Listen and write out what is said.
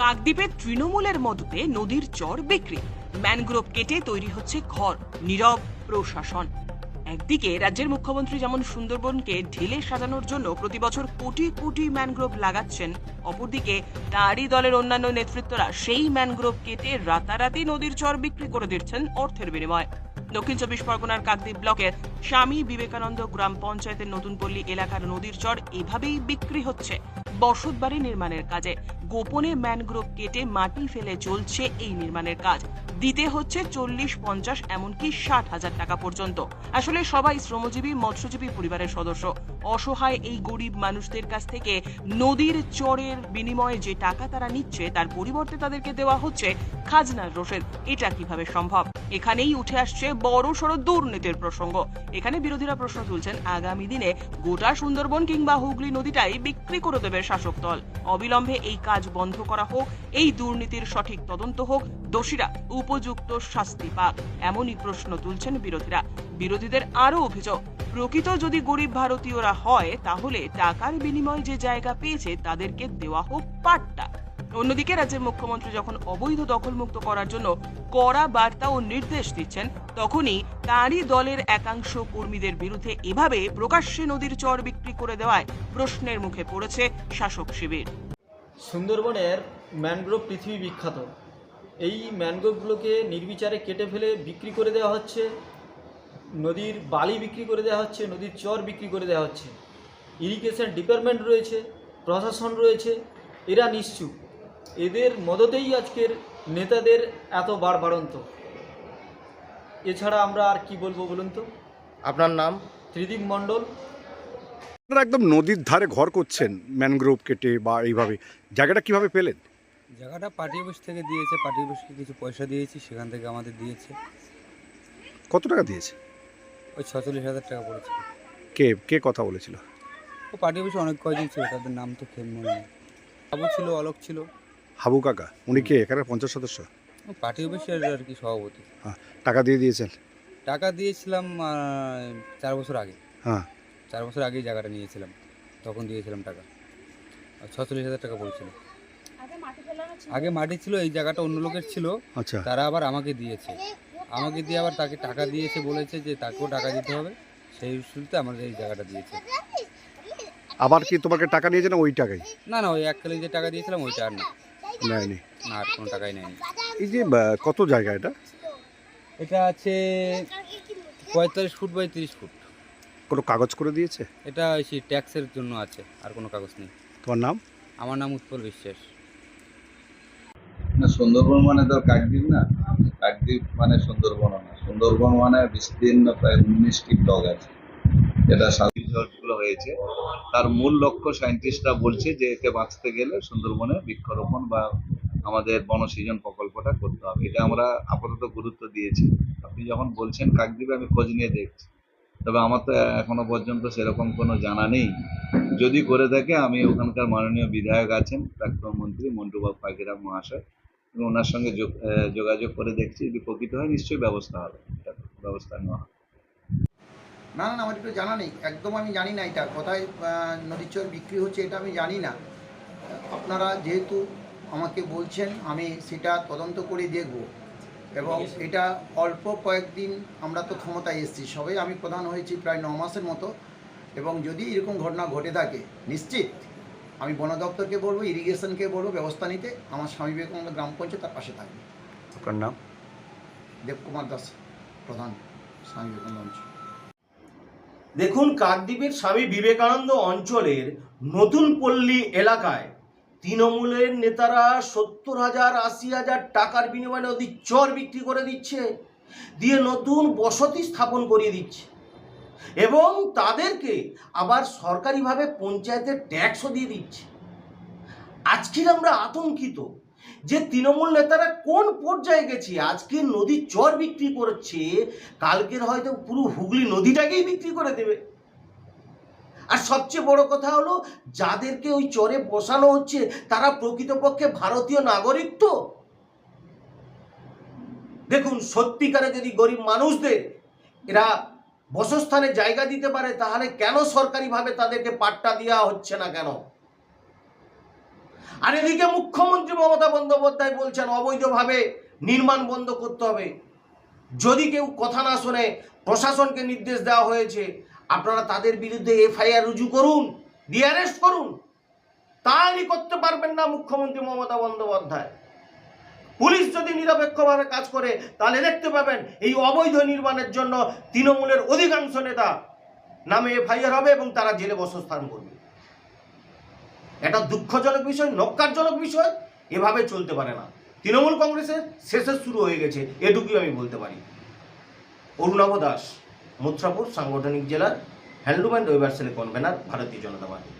কাকদ্বীপের তৃণমূলের মদতে নদীর চর বিক্রি। ম্যানগ্রোভ কেটে তৈরি হচ্ছে ঘর, নীরব প্রশাসন। একদিকে রাজ্যের মুখ্যমন্ত্রী যেমন সুন্দরবনকে ঢেলে সাজানোর জন্য প্রতি বছর কোটি কোটি ম্যানগ্রোভ লাগাচ্ছেন, অপরদিকে তারই দলের অন্যান্য নেতৃত্বরা সেই ম্যানগ্রোভ কেটে রাতারাতি নদীর চর বিক্রি করে দিচ্ছেন অর্থের বিনিময়। দক্ষিণ চব্বিশ পরগনার কাকদ্বীপ ব্লকের স্বামী বিবেকানন্দ গ্রাম পঞ্চায়েতের নতুন পল্লী এলাকার নদীর চর এভাবেই বিক্রি হচ্ছে। বসতবাড়ি নির্মাণের কাজে। গোপনে ম্যানগ্রোভ কেটে মাটি ফেলে চলছে এই নির্মাণের কাজ। দিতে হচ্ছে চল্লিশ, পঞ্চাশ, এমনকি ষাট হাজার টাকা পর্যন্ত। আসলে সবাই শ্রমজীবী, মৎস্যজীবী পরিবারের সদস্য। অসহায় এই গরিব মানুষদের কাছ থেকে নদীর চরের বিনিময়ে যে টাকা তারা নিচ্ছে, তার পরিবর্তে তাদেরকে দেওয়া হচ্ছে খাজনার রসেদ। এটা কীভাবে সম্ভব? এখানেই উঠে আসছে বড় সড় দুর্নীতির প্রসঙ্গ। এখানে বিরোধীরা প্রশ্ন তুলছেন, আগামী দিনে গোটা সুন্দরবন কিংবা হুগলি নদীটাই বিক্রি করে দেবে শাসক দল। অবিলম্বে এই কাজ বন্ধ করা হোক, এই দুর্নীতির সঠিক তদন্ত হোক, দোষীরা উপযুক্ত শাস্তি পাক, এমনই প্রশ্ন তুলছেন বিরোধীরা। বিরোধীদের আরও অভিযোগ। প্রকৃত যদি গরিব ভারতীয়রা হয়, তাহলে টাকার বিনিময়ে যে জায়গা পেয়েছে, তাদেরকে দেওয়া হোক পাট্টা। অন্যদিকে রাজ্যের মুখ্যমন্ত্রী যখন অবৈধ দখলমুক্ত করার জন্য কড়া বার্তা ও নির্দেশ দিচ্ছেন, তখনই তারই দলের একাংশ কর্মীদের বিরুদ্ধে এভাবে প্রকাশ্যে নদীর চর বিক্রি করে দেওয়ায় প্রশ্নের মুখে পড়েছে শাসক শিবির। সুন্দরবনের ম্যানগ্রোভ পৃথিবী বিখ্যাত। এই ম্যানগ্রোভগুলোকে নির্বিচারে কেটে ফেলে বিক্রি করে দেওয়া হচ্ছে। নদীর বালি বিক্রি করে দেওয়া হচ্ছে নদীর চর বিক্রি করে দেওয়া হচ্ছে। ইরিগেশন ডিপার্টমেন্ট রয়েছে প্রশাসন রয়েছে এরা নিশ্চুপ। এদের মদতেই আজকের নেতাদের এত বাড়বাড়ন্ত এছাড়া আমরা আর কি বলব বলুন তো? আপনার নাম? ত্রিদীপ মণ্ডল। আপনারা একদম নদীর ধারে ঘর করছেন ম্যানগ্রোভ কেটে বা এইভাবে। জায়গাটা কীভাবে পেলেন? জায়গাটা পার্টি অফিস থেকে দিয়েছে পার্টি অফিসকে কিছু পয়সা দিয়েছি সেখান থেকে আমাদের দিয়েছে। কত টাকা দিয়েছে? ওই ছচল্লিশ হাজার টাকা পড়েছে। কে কে কথা বলেছিল? ও পার্টি অফিসে অনেক কয়জন ছিল তাদের নাম তো খেয়ে মনে নেই। বাবু ছিল অলোক ছিল। হাবু কাকা উনি কে? এখানে পঞ্চাশ সদস্য? ও পার্টি অফিসের আর কি সভাপতি। হ্যাঁ টাকা দিয়ে দিয়েছেন? টাকা দিয়েছিলাম আহ, চার বছর আগে। হ্যাঁ। চার বছর আগেই জায়গাটা নিয়েছিলাম তখন দিয়েছিলাম টাকা। আর ছচল্লিশ হাজার টাকা পড়েছিল। আগে মাটি ছিল এই জায়গাটা অন্য লোকের ছিল। আচ্ছা। তারা আবার আমাকে দিয়েছে। আমাকে দিয়ে আবার তাকে টাকা দিয়েছে বলেছে যে তাকেও টাকা দিতে হবে। সেই শুরুতে আমাদের এই জায়গাটা দিয়েছে। আবার কি তোমাকে টাকা নিয়েছে না ওই টাকাই? না না ওই এক কালে যে টাকা দিয়েছিলাম ওইটা আর না নেয়নি। না আর কোনো টাকাই নেয়নি। এই যে আহ, কত জায়গা এটা? এটা আছে পঁয়তাল্লিশ ফুট বাই তিরিশ ফুট। কোনো কাগজ করে দিয়েছে? এটা সেই ট্যাক্সের জন্য আছে আর কোনো কাগজ নেই। তোমার নাম? আমার নাম উৎপল বিশ্বাস। না, সুন্দরবন মানে তো কাকদ্বীপ না? কাকদ্বীপ মানে সুন্দরবন না। সুন্দরবন মানে বিস্তীর্ণ প্রায় উনিশটি ব্লক আছে। যেটা ঝড়গুলো হয়েছে। তার মূল লক্ষ্য সায়েন্টিস্টরা বলছে যে একে বাঁচতে গেলে সুন্দরবনে বৃক্ষরোপণ বা আমাদের বনসৃজন প্রকল্পটা করতে হবে। এটা আমরা আপাতত গুরুত্ব দিয়েছি। আপনি যখন বলছেন কাকদ্বীপে, আমি খোঁজ নিয়ে দেখছি। তবে আমার তো এখনও পর্যন্ত সেরকম কোনো জানা নেই। যদি করে থাকে আমি ওখানকার মাননীয় বিধায়ক আছেন প্রাক্তন মন্ত্রী মন্টুবাবু পাখিরাম মহাশয়। এবং ওনার সঙ্গে যোগ- যোগাযোগ করে দেখছি যদি প্রকৃত হয় নিশ্চয়ই ব্যবস্থা হবে এটা ব্যবস্থা নেওয়া হবে। না না, আমার একটু জানা নেই। একদম আমি জানি না এটা। কোথায় নদীর চর বিক্রি হচ্ছে এটা আমি জানি না। আপনারা যেহেতু আমাকে বলছেন আমি সেটা তদন্ত করে দেখব। এবং এটা অল্প কয়েকদিন আমরা তো ক্ষমতায় এসেছি। সবাই আমি প্রধান হয়েছি প্রায় ন মাসের মতো। এবং যদি এরকম ঘটনা ঘটে থাকে নিশ্চিত আমি বন দপ্তরকে বলব ইরিগেশনকে বলব ব্যবস্থা নিতে। আমার স্বামী বিবেকানন্দ গ্রাম পঞ্চায়েত তার পাশে থাকবে। আপনার নাম? দেবকুমার দাস প্রধান স্বামী বিবেকানন্দ অঞ্চল। দেখুন কাকদ্বীপের স্বামী বিবেকানন্দ অঞ্চলের নতুন পল্লী এলাকায় তৃণমূলের নেতারা সত্তর হাজার আশি হাজার টাকার বিনিময়ে নদীর চর বিক্রি করে দিচ্ছে দিয়ে নতুন বসতি স্থাপন করিয়ে দিচ্ছে। এবং তাদেরকে আবার সরকারিভাবে পঞ্চায়েতের ট্যাক্সও দিয়ে দিচ্ছে। আজকের আমরা আতঙ্কিত যে তৃণমূল নেতারা কোন পর্যায়ে গেছে? আজকে নদীর চর বিক্রি করছে, কালকের হয়তো পুরো হুগলি নদীটাকেই বিক্রি করে দেবে। আর সবচেয়ে বড় কথা হলো, যাদেরকে ওই চরে বসানো হচ্ছে, তারা প্রকৃতপক্ষে ভারতীয় নাগরিক তো। দেখুন, সত্যিকারে যদি গরিব মানুষদের এরা বসস্থানে জায়গা দিতে পারে, তাহলে কেন সরকারিভাবে তাদেরকে পাট্টা দেওয়া হচ্ছে না কেন? আর এদিকে মুখ্যমন্ত্রী মমতা বন্দ্যোপাধ্যায় বলছেন, অবৈধভাবে নির্মাণ বন্ধ করতে হবে। যদি কেউ কথা না শোনে, প্রশাসনকে নির্দেশ দেওয়া হয়েছে, আপনারা তাদের বিরুদ্ধে এফআইআর রুজু করুন, দিয়ে অ্যারেস্ট করুন। তা করতে পারবেন না মুখ্যমন্ত্রী মমতা বন্দ্যোপাধ্যায়। পুলিশ যদি নিরপেক্ষভাবে কাজ করে, তাহলে দেখতে পাবেন এই অবৈধ নির্মাণের জন্য তৃণমূলের অধিকাংশ নেতা নামে এফআইআর হবে এবং তারা জেলে বসস্থান করবে। এটা দুঃখজনক বিষয় নক্কারজনক বিষয়, এভাবে চলতে পারে না। তৃণমূল কংগ্রেসের শেষের শুরু হয়ে গেছে, এটুকুই আমি বলতে পারি। অরুণাভ দাস, মথুরাপুর, সাংগঠনিক জেলার, হ্যান্ডলুম অ্যান্ড সেলের কনভেনার ভারতীয় জনতা পার্টি।